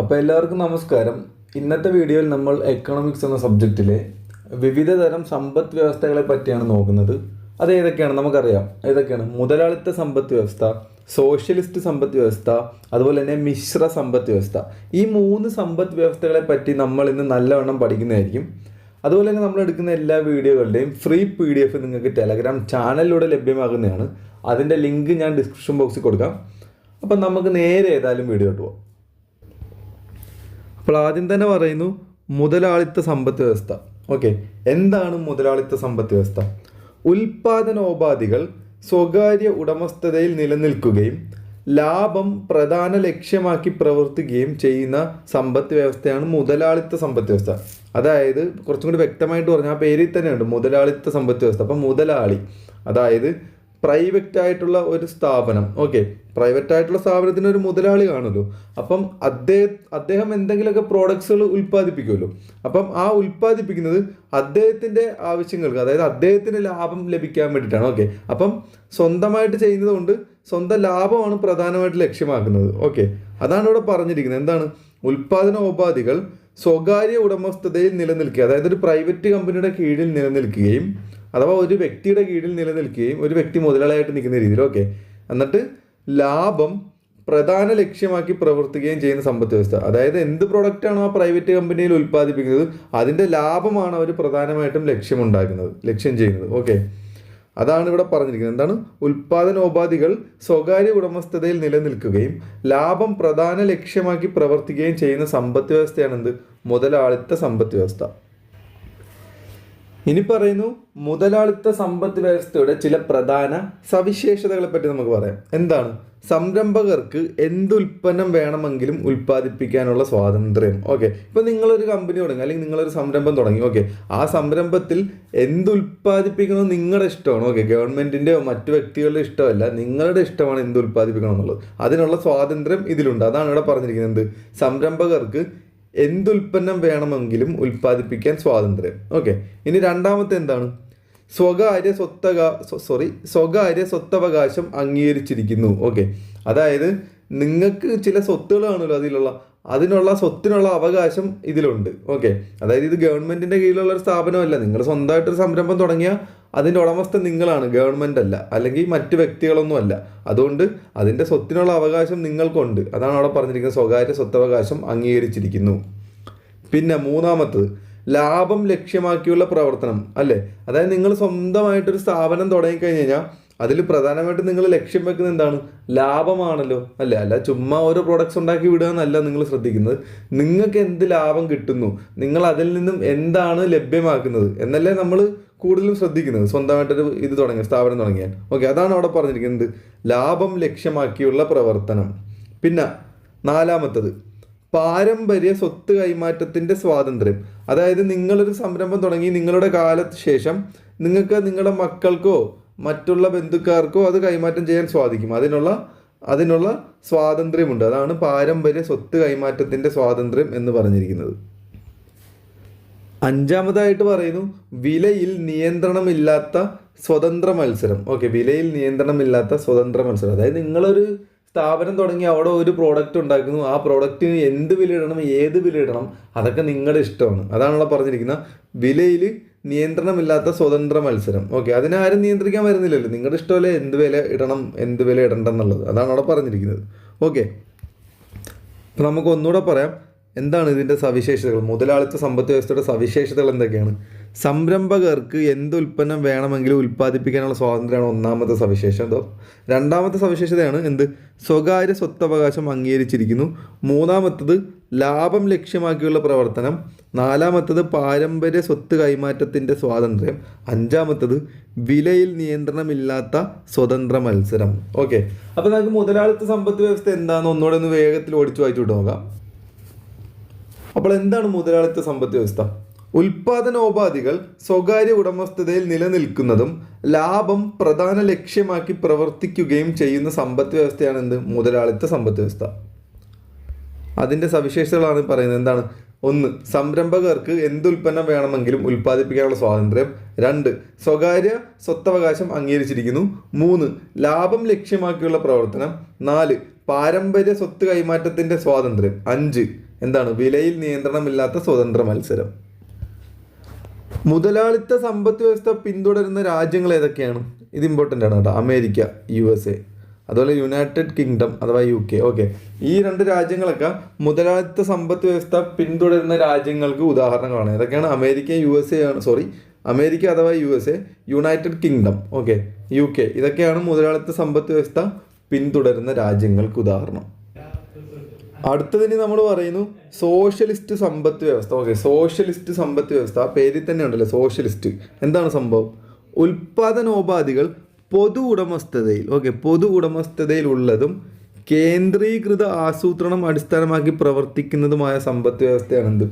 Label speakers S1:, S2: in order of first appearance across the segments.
S1: അപ്പോൾ എല്ലാവർക്കും നമസ്കാരം. ഇന്നത്തെ വീഡിയോയിൽ നമ്മൾ എക്കണോമിക്സ് എന്ന സബ്ജക്റ്റിലെ വിവിധ തരം സമ്പദ് വ്യവസ്ഥകളെ പറ്റിയാണ് നോക്കുന്നത്. അത് ഏതൊക്കെയാണ് നമുക്കറിയാം. ഏതൊക്കെയാണ്? മുതലാളിത്ത സമ്പദ് വ്യവസ്ഥ സോഷ്യലിസ്റ്റ് സമ്പദ് വ്യവസ്ഥ അതുപോലെ തന്നെ മിശ്ര സമ്പദ് വ്യവസ്ഥ. ഈ മൂന്ന് സമ്പദ് വ്യവസ്ഥകളെ പറ്റി നമ്മൾ ഇന്ന് നല്ലവണ്ണം പഠിക്കുന്നതായിരിക്കും. അതുപോലെ തന്നെ നമ്മൾ എടുക്കുന്ന എല്ലാ വീഡിയോകളുടെയും ഫ്രീ പി ഡി എഫ് നിങ്ങൾക്ക് ടെലഗ്രാം ചാനലിലൂടെ ലഭ്യമാകുന്നതാണ്. അതിന്റെ ലിങ്ക് ഞാൻ ഡിസ്ക്രിപ്ഷൻ ബോക്സിൽ കൊടുക്കാം. അപ്പം നമുക്ക് നേരെ ഏതായാലും വീഡിയോ ഇട്ട് പോവാം. അപ്പോൾ ആദ്യം തന്നെ പറയുന്നു മുതലാളിത്ത സമ്പത്ത് വ്യവസ്ഥ. ഓക്കെ. എന്താണ് മുതലാളിത്ത സമ്പത്ത് വ്യവസ്ഥ? ഉൽപാദനോപാധികൾ സ്വകാര്യ ഉടമസ്ഥതയിൽ നിലനിൽക്കുകയും ലാഭം പ്രധാന ലക്ഷ്യമാക്കി പ്രവർത്തിക്കുകയും ചെയ്യുന്ന സമ്പത്ത് വ്യവസ്ഥയാണ് മുതലാളിത്ത സമ്പത്ത് വ്യവസ്ഥ. അതായത് കുറച്ചും കൂടി വ്യക്തമായിട്ട് പറഞ്ഞാൽ ആ പേരിൽ തന്നെയുണ്ട് മുതലാളിത്ത സമ്പത്ത് വ്യവസ്ഥ. അപ്പം മുതലാളി അതായത് പ്രൈവറ്റ് ആയിട്ടുള്ള ഒരു സ്ഥാപനം. ഓക്കെ പ്രൈവറ്റ് ആയിട്ടുള്ള സ്ഥാപനത്തിന് ഒരു മുതലാളി കാണുമല്ലോ അപ്പം അദ്ദേഹം അദ്ദേഹം എന്തെങ്കിലുമൊക്കെ പ്രോഡക്ട്സുകൾ ഉൽപ്പാദിപ്പിക്കുമല്ലോ. അപ്പം ആ ഉൽപ്പാദിപ്പിക്കുന്നത് അദ്ദേഹത്തിന്റെ ആവശ്യങ്ങൾക്ക് അതായത് അദ്ദേഹത്തിന് ലാഭം ലഭിക്കാൻ വേണ്ടിയിട്ടാണ്. ഓക്കെ അപ്പം സ്വന്തമായിട്ട് ചെയ്യുന്നതുകൊണ്ട് സ്വന്തം ലാഭമാണ് പ്രധാനമായിട്ട് ലക്ഷ്യമാക്കുന്നത്. ഓക്കെ അതാണ് ഇവിടെ പറഞ്ഞിരിക്കുന്നത്. എന്താണ്? ഉൽപ്പാദന ഉപാധികൾ സ്വകാര്യ ഉടമസ്ഥതയിൽ നിലനിൽക്കുക. അതായത് ഒരു പ്രൈവറ്റ് കമ്പനിയുടെ കീഴിൽ നിലനിൽക്കുകയും അഥവാ ഒരു വ്യക്തിയുടെ കീഴിൽ നിലനിൽക്കുകയും ഒരു വ്യക്തി മുതലാളിയായിട്ട് നിൽക്കുന്ന രീതിയിൽ ഓക്കെ എന്നിട്ട് ലാഭം പ്രധാന ലക്ഷ്യമാക്കി പ്രവർത്തിക്കുകയും ചെയ്യുന്ന സമ്പത്ത് വ്യവസ്ഥ. അതായത് എന്ത് പ്രോഡക്റ്റാണോ ആ പ്രൈവറ്റ് കമ്പനിയിൽ ഉൽപ്പാദിപ്പിക്കുന്നത് അതിന്റെ ലാഭമാണ് അവർ പ്രധാനമായിട്ടും ലക്ഷ്യമുണ്ടാക്കുന്നത് ലക്ഷ്യം ചെയ്യുന്നത് ഓക്കെ അതാണ് ഇവിടെ പറഞ്ഞിരിക്കുന്നത്. എന്താണ്? ഉൽപാദനോപാധികൾ സ്വകാര്യ ഉടമസ്ഥതയിൽ നിലനിൽക്കുകയും ലാഭം പ്രധാന ലക്ഷ്യമാക്കി പ്രവർത്തിക്കുകയും ചെയ്യുന്ന സമ്പത്ത് വ്യവസ്ഥയാണ് എന്ത്? മുതലാളിത്ത സമ്പത്ത് വ്യവസ്ഥ. ഇനി പറയുന്നു മുതലാളിത്ത സമ്പദ് വ്യവസ്ഥയുടെ ചില പ്രധാന സവിശേഷതകളെ പറ്റി നമുക്ക് പറയാം. എന്താണ്? സംരംഭകർക്ക് എന്ത് ഉൽപ്പന്നം വേണമെങ്കിലും ഉൽപ്പാദിപ്പിക്കാനുള്ള സ്വാതന്ത്ര്യം. ഓക്കെ. ഇപ്പൊ നിങ്ങളൊരു കമ്പനി തുടങ്ങി അല്ലെങ്കിൽ നിങ്ങളൊരു സംരംഭം തുടങ്ങി. ഓക്കെ. ആ സംരംഭത്തിൽ എന്ത് ഉൽപ്പാദിപ്പിക്കണമെന്ന് നിങ്ങളുടെ ഇഷ്ടമാണ്. ഓക്കെ. ഗവൺമെന്റിന്റെയോ മറ്റു വ്യക്തികളുടെ ഇഷ്ടമല്ല നിങ്ങളുടെ ഇഷ്ടമാണ് എന്ത് ഉൽപ്പാദിപ്പിക്കണം എന്നുള്ളത് അതിനുള്ള സ്വാതന്ത്ര്യം ഇതിലുണ്ട്. അതാണ് ഇവിടെ പറഞ്ഞിരിക്കുന്നത് സംരംഭകർക്ക് എന്തുൽപ്പന്നം വേണമെങ്കിലും ഉൽപ്പാദിപ്പിക്കാൻ സ്വാതന്ത്ര്യം. ഓക്കെ ഇനി രണ്ടാമത്തെ എന്താണ്? സ്വകാര്യ സ്വത്തക സോറി സ്വകാര്യ സ്വത്തവകാശം അംഗീകരിച്ചിരിക്കുന്നു. ഓക്കെ അതായത് നിങ്ങൾക്ക് ചില സ്വത്തുകളാണല്ലോ അതിലുള്ള അതിനുള്ള സ്വത്തിനുള്ള അവകാശം ഇതിലുണ്ട്. ഓക്കെ അതായത് ഇത് ഗവൺമെന്റിന്റെ കീഴിലുള്ള ഒരു സ്ഥാപനമല്ല. നിങ്ങൾ സ്വന്തമായിട്ടൊരു സംരംഭം തുടങ്ങിയ അതിന്റെ ഉടമസ്ഥ നിങ്ങളാണ് ഗവൺമെന്റ് അല്ല അല്ലെങ്കിൽ മറ്റ് വ്യക്തികളൊന്നും അല്ല. അതുകൊണ്ട് അതിന്റെ സ്വത്തിനുള്ള അവകാശം നിങ്ങൾക്കുണ്ട്. അതാണ് അവിടെ പറഞ്ഞിരിക്കുന്നത്. സ്വകാര്യ സ്വത്തവകാശം അംഗീകരിച്ചിരിക്കുന്നു. പിന്നെ മൂന്നാമത്തത് ലാഭം ലക്ഷ്യമാക്കിയുള്ള പ്രവർത്തനം അല്ലേ? അതായത് നിങ്ങൾ സ്വന്തമായിട്ടൊരു സ്ഥാപനം തുടങ്ങിക്കഴിഞ്ഞ് കഴിഞ്ഞാൽ അതിൽ പ്രധാനമായിട്ടും നിങ്ങൾ ലക്ഷ്യം വെക്കുന്നത് എന്താണ്? ലാഭമാണല്ലോ. അല്ല? അല്ല ചുമ്മാ ഓരോ പ്രോഡക്റ്റ്സ് ഉണ്ടാക്കി വിടുക എന്നല്ല നിങ്ങൾ ശ്രദ്ധിക്കുന്നത്. നിങ്ങൾക്ക് എന്ത് ലാഭം കിട്ടുന്നു? നിങ്ങൾ അതിൽ നിന്നും എന്താണ് ലഭ്യമാക്കുന്നത്? എന്നല്ലേ നമ്മൾ കൂടുതലും ശ്രദ്ധിക്കുന്നത്. സ്വന്തമായിട്ടൊരു ഇത് തുടങ്ങിയ സ്ഥാപനം തുടങ്ങിയാൽ. ഓക്കെ അതാണ് അവിടെ പറഞ്ഞിരിക്കുന്നത്. ലാഭം ലക്ഷ്യമാക്കിയുള്ള പ്രവർത്തനം. പിന്നെ നാലാമത്തത്. പാരമ്പര്യ സ്വത്ത് കൈമാറ്റത്തിന്റെ സ്വാതന്ത്ര്യം. അതായത് നിങ്ങളൊരു സംരംഭം തുടങ്ങി നിങ്ങളുടെ കാലത്ത് ശേഷം നിങ്ങൾക്ക് നിങ്ങളുടെ മക്കൾക്കോ മറ്റുള്ള ബന്ധുക്കാർക്കോ അത് കൈമാറ്റം ചെയ്യാൻ സാധിക്കും അതിനുള്ള അതിനുള്ള സ്വാതന്ത്ര്യമുണ്ട്. അതാണ് പാരമ്പര്യ സ്വത്ത് കൈമാറ്റത്തിന്റെ സ്വാതന്ത്ര്യം എന്ന് പറഞ്ഞിരിക്കുന്നത്. അഞ്ചാമതായിട്ട് പറയുന്നു വിലയിൽ നിയന്ത്രണമില്ലാത്ത സ്വതന്ത്ര മത്സരം. ഓക്കെ വിലയിൽ നിയന്ത്രണമില്ലാത്ത സ്വതന്ത്ര മത്സരം. അതായത് നിങ്ങളൊരു സ്ഥാപനം തുടങ്ങി അവിടെ ഒരു പ്രോഡക്റ്റ് ഉണ്ടാക്കുന്നു. ആ പ്രോഡക്റ്റിന് എന്ത് വില ഇടണം ഏത് വില ഇടണം അതൊക്കെ നിങ്ങളുടെ ഇഷ്ടമാണ്. അതാണല്ലോ പറഞ്ഞിരിക്കുന്ന വിലയിൽ നിയന്ത്രണമില്ലാത്ത സ്വതന്ത്ര മത്സരം. ഓക്കെ അതിനാരും നിയന്ത്രിക്കാൻ വരുന്നില്ലല്ലോ. നിങ്ങളുടെ ഇഷ്ടമല്ലേ എന്ത് വില ഇടണം എന്ത് വില ഇടണ്ടെന്നുള്ളത്. അതാണ് അവിടെ പറഞ്ഞിരിക്കുന്നത്. ഓക്കെ. അപ്പം നമുക്ക് ഒന്നുകൂടെ പറയാം. എന്താണ് ഇതിന്റെ സവിശേഷതകൾ? മുതലാളിത്ത സമ്പദ് വ്യവസ്ഥയുടെ സവിശേഷതകൾ എന്തൊക്കെയാണ്? സംരംഭകർക്ക് എന്ത് ഉൽപ്പന്നം വേണമെങ്കിലും ഉൽപ്പാദിപ്പിക്കാനുള്ള സ്വാതന്ത്ര്യമാണ് ഒന്നാമത്തെ സവിശേഷത. രണ്ടാമത്തെ സവിശേഷതയാണ് എന്ത്? സ്വകാര്യ സ്വത്തവകാശം അംഗീകരിച്ചിരിക്കുന്നു. മൂന്നാമത്തത് ലാഭം ലക്ഷ്യമാക്കിയുള്ള പ്രവർത്തനം. നാലാമത്തത് പാരമ്പര്യ സ്വത്ത് കൈമാറ്റത്തിന്റെ സ്വാതന്ത്ര്യം. അഞ്ചാമത്തത് വിലയിൽ നിയന്ത്രണമില്ലാത്ത സ്വതന്ത്ര മത്സരം. ഓക്കെ. അപ്പോൾ നമുക്ക് മുതലാളിത്ത സമ്പത്ത് വ്യവസ്ഥ എന്താണെന്ന് ഒന്നുകൂടെ ഒന്ന് വേഗത്തിൽ ഓടിച്ചു വായിച്ചു നോക്കാം. അപ്പോൾ എന്താണ് മുതലാളിത്ത സമ്പത്ത് വ്യവസ്ഥ? ഉൽപാദനോപാധികൾ സ്വകാര്യ ഉടമസ്ഥതയിൽ നിലനിൽക്കുന്നതും ലാഭം പ്രധാന ലക്ഷ്യമാക്കി പ്രവർത്തിക്കുകയും ചെയ്യുന്ന സമ്പദ് വ്യവസ്ഥയാണ് എന്ത്? മുതലാളിത്ത സമ്പദ് വ്യവസ്ഥ. അതിന്റെ സവിശേഷതകളാണ് പറയുന്നത്. എന്താണ്? ഒന്ന് സംരംഭകർക്ക് എന്ത് ഉൽപ്പന്നം വേണമെങ്കിലും ഉൽപ്പാദിപ്പിക്കാനുള്ള സ്വാതന്ത്ര്യം. രണ്ട് സ്വകാര്യ സ്വത്തവകാശം അംഗീകരിച്ചിരിക്കുന്നു. മൂന്ന് ലാഭം ലക്ഷ്യമാക്കിയുള്ള പ്രവർത്തനം. നാല് പാരമ്പര്യ സ്വത്ത് കൈമാറ്റത്തിന്റെ സ്വാതന്ത്ര്യം. അഞ്ച് എന്താണ്? വിലയിൽ നിയന്ത്രണമില്ലാത്ത സ്വതന്ത്ര മത്സരം. മുതലാളിത്ത സമ്പദ് വ്യവസ്ഥ പിന്തുടരുന്ന രാജ്യങ്ങൾ ഏതൊക്കെയാണ്? ഇത് ഇമ്പോർട്ടന്റ് ആണ് കേട്ടോ. അമേരിക്ക യു എസ് എ അതുപോലെ യുണൈറ്റഡ് കിങ്ഡം അഥവാ യു കെ ഓക്കെ. ഈ രണ്ട് രാജ്യങ്ങളൊക്കെ മുതലാളിത്ത സമ്പദ് വ്യവസ്ഥ പിന്തുടരുന്ന രാജ്യങ്ങൾക്ക് ഉദാഹരണങ്ങളാണ്. ഏതൊക്കെയാണ്? അമേരിക്ക യു എസ് എ ആണ്. സോറി അമേരിക്ക അഥവാ U S A United Kingdom. Okay. U K ഇതൊക്കെയാണ് മുതലാളിത്ത സമ്പദ് വ്യവസ്ഥ പിന്തുടരുന്ന രാജ്യങ്ങൾക്ക് ഉദാഹരണം. അടുത്തതിന് നമ്മൾ പറയുന്നു സോഷ്യലിസ്റ്റ് സമ്പത്ത് വ്യവസ്ഥ. ഓക്കെ സോഷ്യലിസ്റ്റ് സമ്പത്ത് വ്യവസ്ഥ ആ പേരിൽ തന്നെ ഉണ്ടല്ലോ സോഷ്യലിസ്റ്റ് എന്താണ് സംഭവം? ഉൽപാദനോപാധികൾ പൊതു ഉടമസ്ഥതയിൽ ഓക്കെ പൊതു ഉടമസ്ഥതയിൽ ഉള്ളതും കേന്ദ്രീകൃത ആസൂത്രണം അടിസ്ഥാനമാക്കി പ്രവർത്തിക്കുന്നതുമായ സമ്പത്ത് വ്യവസ്ഥയാണ് എന്ത്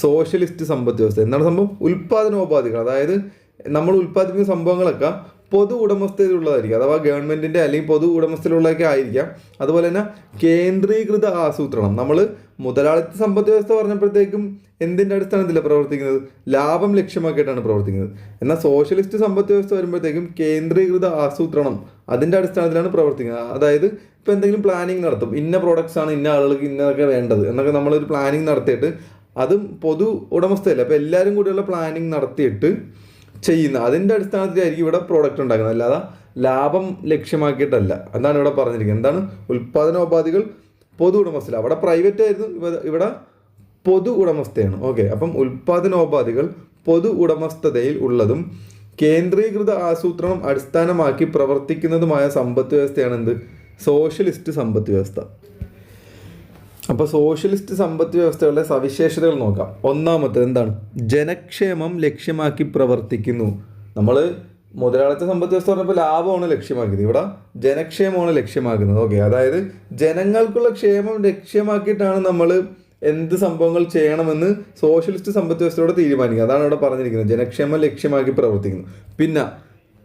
S1: സോഷ്യലിസ്റ്റ് സമ്പത്ത് വ്യവസ്ഥ. എന്താണ് സംഭവം? ഉൽപാദനോപാധികൾ. അതായത് നമ്മൾ ഉൽപ്പാദിപ്പിക്കുന്ന സംഭവങ്ങളൊക്കെ പൊതു ഉടമസ്ഥതയിലുള്ളതായിരിക്കും. അഥവാ ഗവൺമെന്റിന്റെ അല്ലെങ്കിൽ പൊതു ഉടമസ്ഥയിലുള്ളതൊക്കെ ആയിരിക്കാം. അതുപോലെ തന്നെ കേന്ദ്രീകൃത ആസൂത്രണം. നമ്മൾ മുതലാളിത്ത സമ്പദ് വ്യവസ്ഥ പറഞ്ഞപ്പോഴത്തേക്കും എന്തിന്റെ അടിസ്ഥാനത്തിലാണ് പ്രവർത്തിക്കുന്നത്? ലാഭം ലക്ഷ്യമാക്കിയിട്ടാണ് പ്രവർത്തിക്കുന്നത്. എന്നാൽ സോഷ്യലിസ്റ്റ് സമ്പദ് വ്യവസ്ഥ വരുമ്പോഴത്തേക്കും കേന്ദ്രീകൃത ആസൂത്രണം അതിന്റെ അടിസ്ഥാനത്തിലാണ് പ്രവർത്തിക്കുന്നത്. അതായത് ഇപ്പോൾ എന്തെങ്കിലും പ്ലാനിങ് നടത്തും. ഇന്ന പ്രോഡക്ട്സ് ആണ് ഇന്ന ആളുകൾക്ക് ഇന്നതൊക്കെ വേണ്ടത് എന്നൊക്കെ നമ്മളൊരു പ്ലാനിങ് നടത്തിയിട്ട് അതും പൊതു ഉടമസ്ഥയല്ല. അപ്പോൾ എല്ലാവരും കൂടിയുള്ള പ്ലാനിങ് നടത്തിയിട്ട് ചെയ്യുന്ന അതിന്റെ അടിസ്ഥാനത്തിലായിരിക്കും ഇവിടെ പ്രോഡക്റ്റ് ഉണ്ടാക്കുന്നത്. അല്ലാതെ ലാഭം ലക്ഷ്യമാക്കിയിട്ടല്ല. അതാണ് ഇവിടെ പറഞ്ഞിരിക്കുന്നത്. എന്താണ്? ഉൽപ്പാദനോപാധികൾ പൊതു ഉടമസ്ഥല അവിടെ പ്രൈവറ്റ് ആയിരുന്നു. ഇവിടെ പൊതു ഉടമസ്ഥയാണ്. ഓക്കെ അപ്പം ഉൽപ്പാദനോപാധികൾ പൊതു ഉടമസ്ഥതയിൽ ഉള്ളതും കേന്ദ്രീകൃത ആസൂത്രണം അടിസ്ഥാനമാക്കി പ്രവർത്തിക്കുന്നതുമായ സമ്പദ് വ്യവസ്ഥയാണ് എന്ത്? സോഷ്യലിസ്റ്റ് സമ്പദ് വ്യവസ്ഥ. അപ്പോൾ സോഷ്യലിസ്റ്റ് സമ്പത്ത് വ്യവസ്ഥകളുടെ സവിശേഷതകൾ നോക്കാം. ഒന്നാമത്തെ എന്താണ്? ജനക്ഷേമം ലക്ഷ്യമാക്കി പ്രവർത്തിക്കുന്നു. നമ്മൾ മുതലാളിത്ത സമ്പത്ത് വ്യവസ്ഥ പറഞ്ഞപ്പോൾ ലാഭമാണ് ലക്ഷ്യമാക്കിയത്. ഇവിടെ ജനക്ഷേമമാണ് ലക്ഷ്യമാക്കുന്നത്. ഓക്കെ അതായത് ജനങ്ങൾക്കുള്ള ക്ഷേമം ലക്ഷ്യമാക്കിയിട്ടാണ് നമ്മൾ എന്ത് സംഭവങ്ങൾ ചെയ്യണമെന്ന് സോഷ്യലിസ്റ്റ് സമ്പത്ത് വ്യവസ്ഥയോടെ തീരുമാനിക്കുക. അതാണ് ഇവിടെ പറഞ്ഞിരിക്കുന്നത്. ജനക്ഷേമം ലക്ഷ്യമാക്കി പ്രവർത്തിക്കുന്നു. പിന്നെ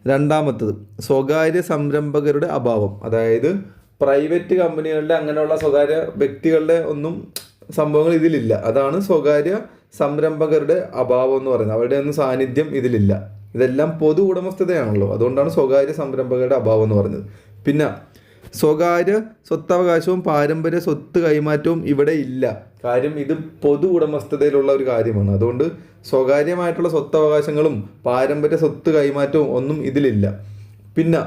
S1: രണ്ടാമത്തത് സ്വകാര്യ സംരംഭകരുടെ അഭാവം. അതായത് പ്രൈവറ്റ് കമ്പനികളുടെ അങ്ങനെയുള്ള സ്വകാര്യ വ്യക്തികളുടെ ഒന്നും സംഭവങ്ങൾ ഇതിലില്ല. അതാണ് സ്വകാര്യ സംരംഭകരുടെ അഭാവം എന്ന് പറയുന്നത്. അവരുടെ ഒന്നും സാന്നിധ്യം ഇതിലില്ല. ഇതെല്ലാം പൊതു ഉടമസ്ഥതയാണല്ലോ. അതുകൊണ്ടാണ് സ്വകാര്യ സംരംഭകരുടെ അഭാവം എന്ന് പറഞ്ഞത് പിന്നെ സ്വകാര്യ സ്വത്തവകാശവും പാരമ്പര്യ സ്വത്ത് കൈമാറ്റവും ഇവിടെ ഇല്ല. കാര്യം ഇത് പൊതു ഉടമസ്ഥതയിലുള്ള ഒരു കാര്യമാണ്. അതുകൊണ്ട് സ്വകാര്യമായിട്ടുള്ള സ്വത്തവകാശങ്ങളും പാരമ്പര്യ സ്വത്ത് കൈമാറ്റവും ഒന്നും ഇതിലില്ല. പിന്നെ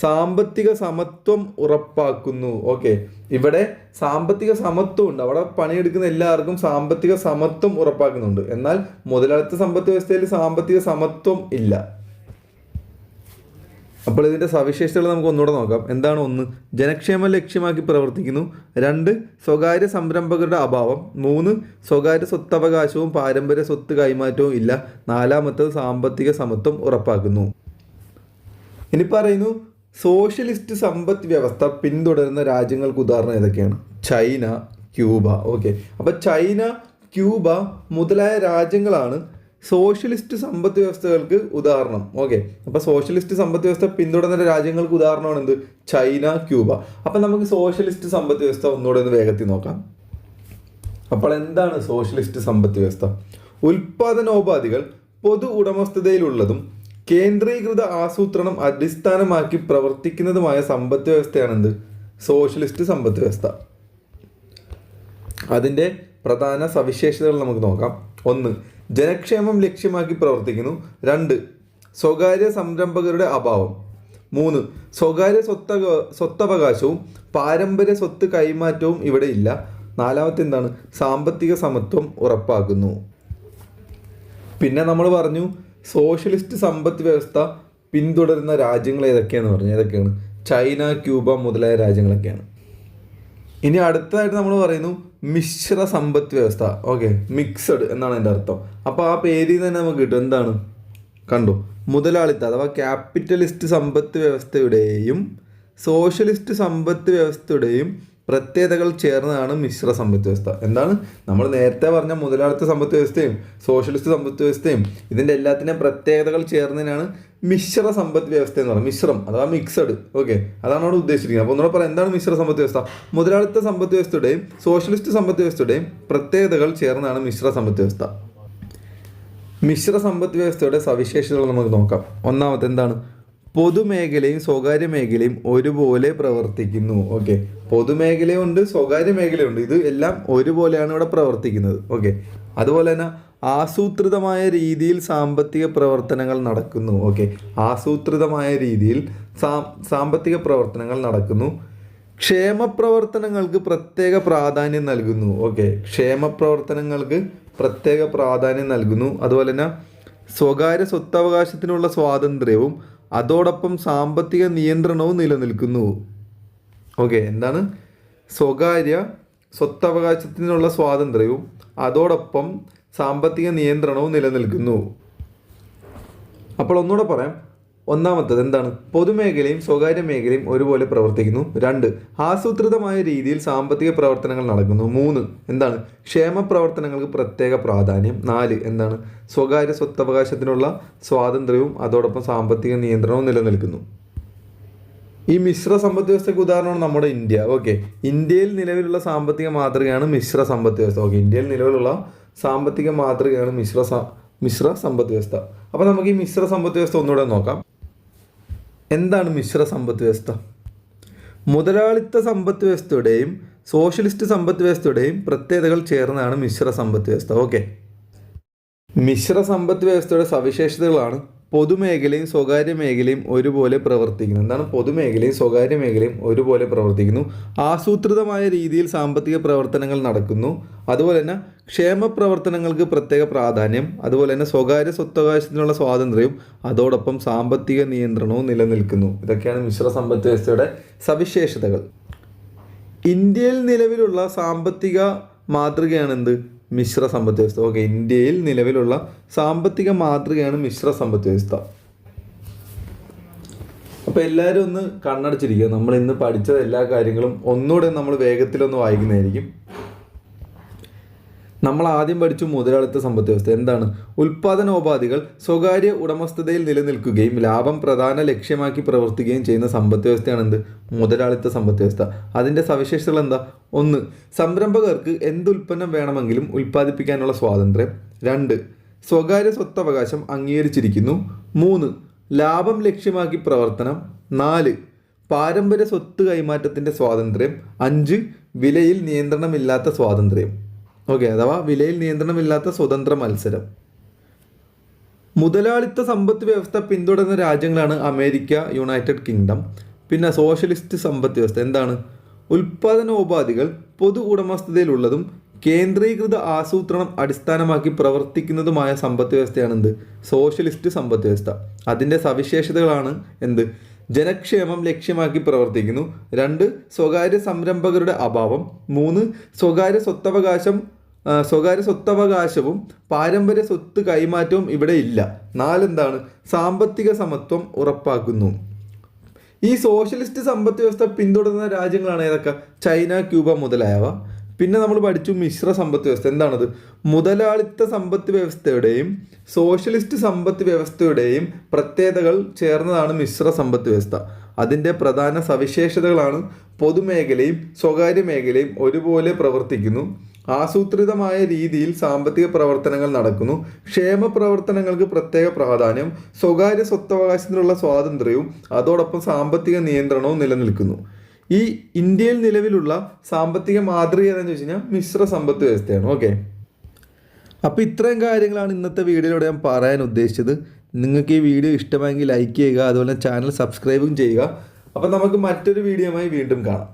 S1: സാമ്പത്തിക സമത്വം ഉറപ്പാക്കുന്നു. ഓക്കെ. ഇവിടെ സാമ്പത്തിക സമത്വം ഉണ്ട്. അവിടെ പണിയെടുക്കുന്ന എല്ലാവർക്കും സാമ്പത്തിക സമത്വം ഉറപ്പാക്കുന്നുണ്ട്. എന്നാൽ മുതലാളിത്ത സമ്പത്ത് വ്യവസ്ഥയിൽ സാമ്പത്തിക സമത്വം ഇല്ല. അപ്പോൾ ഇതിന്റെ സവിശേഷതകൾ നമുക്ക് ഒന്നുകൂടെ നോക്കാം. എന്താണ് ഒന്ന്? ജനക്ഷേമം ലക്ഷ്യമാക്കി പ്രവർത്തിക്കുന്നു. രണ്ട് സ്വകാര്യ സംരംഭകരുടെ അഭാവം. മൂന്ന് സ്വകാര്യ സ്വത്തവകാശവും പാരമ്പര്യ സ്വത്ത് കൈമാറ്റവും ഇല്ല. നാലാമത്തത് സാമ്പത്തിക സമത്വം ഉറപ്പാക്കുന്നു. ഇനി പറയുന്നു സോഷ്യലിസ്റ്റ് സമ്പദ് വ്യവസ്ഥ പിന്തുടരുന്ന രാജ്യങ്ങൾക്ക് ഉദാഹരണം ഏതൊക്കെയാണ്? China Cuba. ഓക്കെ. അപ്പൊ ചൈന ക്യൂബ മുതലായ രാജ്യങ്ങളാണ് സോഷ്യലിസ്റ്റ് സമ്പദ് വ്യവസ്ഥകൾക്ക് ഉദാഹരണം. ഓക്കെ. അപ്പൊ സോഷ്യലിസ്റ്റ് സമ്പദ് വ്യവസ്ഥ പിന്തുടരുന്ന രാജ്യങ്ങൾക്ക് ഉദാഹരണമാണ് എന്ത്? China Cuba. അപ്പൊ നമുക്ക് സോഷ്യലിസ്റ്റ് സമ്പദ് വ്യവസ്ഥ ഒന്നുകൂടെ ഒന്ന് വേഗത്തിൽ നോക്കാം. അപ്പോൾ എന്താണ് സോഷ്യലിസ്റ്റ് സമ്പദ് വ്യവസ്ഥ? ഉൽപാദനോപാധികൾ പൊതു ഉടമസ്ഥതയിലുള്ളതും കേന്ദ്രീകൃത ആസൂത്രണം അടിസ്ഥാനമാക്കി പ്രവർത്തിക്കുന്നതുമായ സമ്പദ് വ്യവസ്ഥയാണെന്ത്? സോഷ്യലിസ്റ്റ് സമ്പദ് വ്യവസ്ഥ. അതിന്റെ പ്രധാന സവിശേഷതകൾ നമുക്ക് നോക്കാം. ഒന്ന് ജനക്ഷേമം ലക്ഷ്യമാക്കി പ്രവർത്തിക്കുന്നു. രണ്ട് സ്വകാര്യ സംരംഭകരുടെ അഭാവം. മൂന്ന് സ്വകാര്യ സ്വത്ത സ്വത്തവകാശവും പാരമ്പര്യ സ്വത്ത് കൈമാറ്റവും ഇവിടെ ഇല്ല. നാലാമത്തെ എന്താണ്? സാമ്പത്തിക സമത്വം ഉറപ്പാക്കുന്നു. പിന്നെ നമ്മൾ പറഞ്ഞു സോഷ്യലിസ്റ്റ് സമ്പദ് വ്യവസ്ഥ പിന്തുടരുന്ന രാജ്യങ്ങൾ ഏതൊക്കെയാന്ന് പറഞ്ഞാൽ ഏതൊക്കെയാണ്? ചൈന ക്യൂബ മുതലായ രാജ്യങ്ങളൊക്കെയാണ്. ഇനി അടുത്തതായിട്ട് നമ്മൾ പറയുന്നു മിശ്ര സമ്പദ് വ്യവസ്ഥ. ഓക്കെ മിക്സഡ് എന്നാണ് എന്റെ അർത്ഥം. അപ്പോൾ ആ പേരിൽ തന്നെ നമുക്ക് കിട്ടും. എന്താണ്? കണ്ടു. മുതലാളിത്ത അഥവാ ക്യാപിറ്റലിസ്റ്റ് സമ്പത്ത് വ്യവസ്ഥയുടെയും സോഷ്യലിസ്റ്റ് സമ്പത്ത് വ്യവസ്ഥയുടെയും പ്രത്യേകതകൾ ചേർന്നതാണ് മിശ്ര സമ്പദ് വ്യവസ്ഥ. എന്താണ്? നമ്മൾ നേരത്തെ പറഞ്ഞ മുതലാളിത്ത സമ്പദ് വ്യവസ്ഥയും സോഷ്യലിസ്റ്റ് സമ്പദ് വ്യവസ്ഥയും ഇതിന്റെ എല്ലാത്തിന്റെയും പ്രത്യേകതകൾ ചേർന്നതിനാണ് മിശ്ര സമ്പദ് വ്യവസ്ഥ എന്ന് പറയുന്നത്. മിശ്രം അഥവാ മിക്സഡ് ഓക്കെ അതാണ് അവിടെ ഉദ്ദേശിച്ചിരിക്കുന്നത്. അപ്പോൾ നമ്മൾ പറയാം എന്താണ് മിശ്ര സമ്പദ് വ്യവസ്ഥ? മുതലാളിത്ത സമ്പദ് വ്യവസ്ഥയുടെയും സോഷ്യലിസ്റ്റ് സമ്പദ് വ്യവസ്ഥയുടെയും പ്രത്യേകതകൾ ചേർന്നതാണ് മിശ്ര സമ്പദ് വ്യവസ്ഥ. മിശ്ര സമ്പദ് വ്യവസ്ഥയുടെ സവിശേഷതകൾ നമുക്ക് നോക്കാം. ഒന്നാമത്തെ എന്താണ്? പൊതുമേഖലയും സ്വകാര്യ മേഖലയും ഒരുപോലെ പ്രവർത്തിക്കുന്നു. ഓക്കെ പൊതുമേഖലയുണ്ട് സ്വകാര്യ മേഖലയുണ്ട് ഇത് എല്ലാം ഒരുപോലെയാണ് ഇവിടെ പ്രവർത്തിക്കുന്നത്. ഓക്കെ അതുപോലെ തന്നെ ആസൂത്രിതമായ രീതിയിൽ സാമ്പത്തിക പ്രവർത്തനങ്ങൾ നടക്കുന്നു. ഓക്കെ ആസൂത്രിതമായ രീതിയിൽ സാമ്പത്തിക പ്രവർത്തനങ്ങൾ നടക്കുന്നു. ക്ഷേമ പ്രവർത്തനങ്ങൾക്ക് പ്രത്യേക പ്രാധാന്യം നൽകുന്നു. ഓക്കെ ക്ഷേമ പ്രവർത്തനങ്ങൾക്ക് പ്രത്യേക പ്രാധാന്യം നൽകുന്നു. അതുപോലെ തന്നെ സ്വകാര്യ സ്വത്തവകാശത്തിനുള്ള സ്വാതന്ത്ര്യവും അതോടൊപ്പം സാമ്പത്തിക നിയന്ത്രണവും നിലനിൽക്കുന്നു. ഓക്കെ എന്താണ്? സ്വകാര്യ സ്വത്തവകാശത്തിനുള്ള സ്വാതന്ത്ര്യവും അതോടൊപ്പം സാമ്പത്തിക നിയന്ത്രണവും നിലനിൽക്കുന്നു. അപ്പോൾ ഒന്നുകൂടെ പറയാം. ഒന്നാമത്തത് എന്താണ്? പൊതുമേഖലയും സ്വകാര്യ മേഖലയും ഒരുപോലെ പ്രവർത്തിക്കുന്നു. രണ്ട് ആസൂത്രിതമായ രീതിയിൽ സാമ്പത്തിക പ്രവർത്തനങ്ങൾ നടക്കുന്നു. മൂന്ന് എന്താണ്? ക്ഷേമ പ്രവർത്തനങ്ങൾക്ക് പ്രത്യേക പ്രാധാന്യം. നാല് എന്താണ്? സ്വകാര്യ സ്വത്തവകാശത്തിനുള്ള സ്വാതന്ത്ര്യവും അതോടൊപ്പം സാമ്പത്തിക നിയന്ത്രണവും നിലനിൽക്കുന്നു. ഈ മിശ്ര സമ്പദ് വ്യവസ്ഥയ്ക്ക് ഉദാഹരണമാണ് നമ്മുടെ ഇന്ത്യ. ഓക്കെ. ഇന്ത്യയിൽ നിലവിലുള്ള സാമ്പത്തിക മാതൃകയാണ് മിശ്ര സമ്പദ് വ്യവസ്ഥ. ഓക്കെ. ഇന്ത്യയിൽ നിലവിലുള്ള സാമ്പത്തിക മാതൃകയാണ് മിശ്ര മിശ്ര സമ്പദ് വ്യവസ്ഥ. അപ്പോൾ നമുക്ക് ഈ മിശ്ര സമ്പദ് വ്യവസ്ഥ ഒന്നുകൂടെ നോക്കാം. എന്താണ് മിശ്ര സമ്പദ് വ്യവസ്ഥ? മുതലാളിത്ത സമ്പദ് വ്യവസ്ഥയുടെയും സോഷ്യലിസ്റ്റ് സമ്പദ് വ്യവസ്ഥയുടെയും പ്രത്യേകതകൾ ചേർന്നതാണ് മിശ്ര സമ്പദ് വ്യവസ്ഥ. ഓക്കെ. മിശ്ര സമ്പദ് വ്യവസ്ഥയുടെ സവിശേഷതകളാണ് പൊതുമേഖലയും സ്വകാര്യ മേഖലയും ഒരുപോലെ പ്രവർത്തിക്കുന്നു. എന്താണ് പൊതുമേഖലയും സ്വകാര്യ മേഖലയും ഒരുപോലെ പ്രവർത്തിക്കുന്നു? ആസൂത്രിതമായ രീതിയിൽ സാമ്പത്തിക പ്രവർത്തനങ്ങൾ നടക്കുന്നു. അതുപോലെ തന്നെ ക്ഷേമ പ്രവർത്തനങ്ങൾക്ക് പ്രത്യേക പ്രാധാന്യം. അതുപോലെ തന്നെ സ്വകാര്യ സ്വത്തവകാശത്തിനുള്ള സ്വാതന്ത്ര്യവും അതോടൊപ്പം സാമ്പത്തിക നിയന്ത്രണവും നിലനിൽക്കുന്നു. ഇതൊക്കെയാണ് മിശ്ര സമ്പദ് വ്യവസ്ഥയുടെ സവിശേഷതകൾ. ഇന്ത്യയിൽ നിലവിലുള്ള സാമ്പത്തിക മാതൃകയാണ് എന്ത് മിശ്ര സമ്പദ് വ്യവസ്ഥ ഓക്കെ ഇന്ത്യയിൽ നിലവിലുള്ള സാമ്പത്തിക മാതൃകയാണ് മിശ്ര സമ്പദ് വ്യവസ്ഥ അപ്പോൾ എല്ലാവരും ഒന്ന് കണ്ണടച്ചിരിക്കുക. നമ്മൾ ഇന്ന് പഠിച്ച എല്ലാ കാര്യങ്ങളും ഒന്നുകൂടെ നമ്മൾ വേഗത്തിലൊന്ന് വായിക്കുന്നതായിരിക്കും. നമ്മൾ ആദ്യം പഠിച്ചു മുതലാളിത്ത സമ്പദ് വ്യവസ്ഥ. എന്താണ്? ഉൽപാദനോപാധികൾ സ്വകാര്യ ഉടമസ്ഥതയിൽ നിലനിൽക്കുകയും ലാഭം പ്രധാന ലക്ഷ്യമാക്കി പ്രവർത്തിക്കുകയും ചെയ്യുന്ന സമ്പദ് വ്യവസ്ഥയാണ് എന്ത് മുതലാളിത്ത സമ്പദ് വ്യവസ്ഥ. അതിന്റെ സവിശേഷതകൾ എന്താ? ഒന്ന് സംരംഭകർക്ക് എന്ത് ഉൽപ്പന്നം വേണമെങ്കിലും ഉൽപ്പാദിപ്പിക്കാനുള്ള സ്വാതന്ത്ര്യം. രണ്ട് സ്വകാര്യ സ്വത്തവകാശം അംഗീകരിച്ചിരിക്കുന്നു. മൂന്ന് ലാഭം ലക്ഷ്യമാക്കി പ്രവർത്തനം. നാല് പാരമ്പര്യ സ്വത്ത് കൈമാറ്റത്തിന്റെ സ്വാതന്ത്ര്യം. അഞ്ച് വിലയിൽ നിയന്ത്രണമില്ലാത്ത സ്വാതന്ത്ര്യം. ഓക്കെ അഥവാ വിലയിൽ നിയന്ത്രണമില്ലാത്ത സ്വതന്ത്ര മത്സരം. മുതലാളിത്ത സമ്പത്ത് വ്യവസ്ഥ പിന്തുടരുന്ന രാജ്യങ്ങളാണ് അമേരിക്ക യുണൈറ്റഡ് കിങ്ഡം. പിന്നെ സോഷ്യലിസ്റ്റ് സമ്പത്ത് വ്യവസ്ഥ എന്താണ്? ഉൽപാദനോപാധികൾ പൊതു ഉടമസ്ഥതയിലുള്ളതും കേന്ദ്രീകൃത ആസൂത്രണം അടിസ്ഥാനമാക്കി പ്രവർത്തിക്കുന്നതുമായ സമ്പത്ത് വ്യവസ്ഥയാണ് എന്ത് സോഷ്യലിസ്റ്റ് സമ്പത്ത് വ്യവസ്ഥ. അതിന്റെ സവിശേഷതകളാണ് എന്ത്? ജനക്ഷേമം ലക്ഷ്യമാക്കി പ്രവർത്തിക്കുന്നു. രണ്ട് സ്വകാര്യ സംരംഭകരുടെ അഭാവം. മൂന്ന് സ്വകാര്യ സ്വത്തവകാശം സ്വകാര്യ സ്വത്തവകാശവും പാരമ്പര്യ സ്വത്ത് കൈമാറ്റവും ഇവിടെ ഇല്ല. നാലെന്താണ്? സാമ്പത്തിക സമത്വം ഉറപ്പാക്കുന്നു. ഈ സോഷ്യലിസ്റ്റ് സമ്പദ് വ്യവസ്ഥ പിന്തുടരുന്ന രാജ്യങ്ങളാണ് ഏതൊക്കെ? ചൈന ക്യൂബ മുതലായവ. പിന്നെ നമ്മൾ പഠിച്ചു മിശ്ര സമ്പത്ത് വ്യവസ്ഥ. എന്താണത്? മുതലാളിത്ത സമ്പത്ത് വ്യവസ്ഥയുടെയും സോഷ്യലിസ്റ്റ് സമ്പത്ത് വ്യവസ്ഥയുടെയും പ്രത്യേകതകൾ ചേർന്നതാണ് മിശ്ര സമ്പത്ത് വ്യവസ്ഥ. അതിന്റെ പ്രധാന സവിശേഷതകളാണ് പൊതുമേഖലയും സ്വകാര്യ മേഖലയും ഒരുപോലെ പ്രവർത്തിക്കുന്നു. ആസൂത്രിതമായ രീതിയിൽ സാമ്പത്തിക പ്രവർത്തനങ്ങൾ നടക്കുന്നു. ക്ഷേമ പ്രവർത്തനങ്ങൾക്ക് പ്രത്യേക പ്രാധാന്യം. സ്വകാര്യ സ്വത്തവകാശത്തിനുള്ള സ്വാതന്ത്ര്യവും അതോടൊപ്പം സാമ്പത്തിക നിയന്ത്രണവും നിലനിൽക്കുന്നു. ഈ ഇന്ത്യയിൽ നിലവിലുള്ള സാമ്പത്തിക മാതൃക ഏതാണെന്ന് ചോദിച്ചു കഴിഞ്ഞാൽ മിശ്ര സമ്പത്ത് വ്യവസ്ഥയാണ്. ഓക്കെ അപ്പോൾ ഇത്രയും കാര്യങ്ങളാണ് ഇന്നത്തെ വീഡിയോയിലൂടെ ഞാൻ പറയാൻ ഉദ്ദേശിച്ചത്. നിങ്ങൾക്ക് ഈ വീഡിയോ ഇഷ്ടമായെങ്കിൽ ലൈക്ക് ചെയ്യുക അതുപോലെ ചാനൽ സബ്സ്ക്രൈബും ചെയ്യുക. അപ്പോൾ നമുക്ക് മറ്റൊരു വീഡിയോയുമായി വീണ്ടും കാണാം.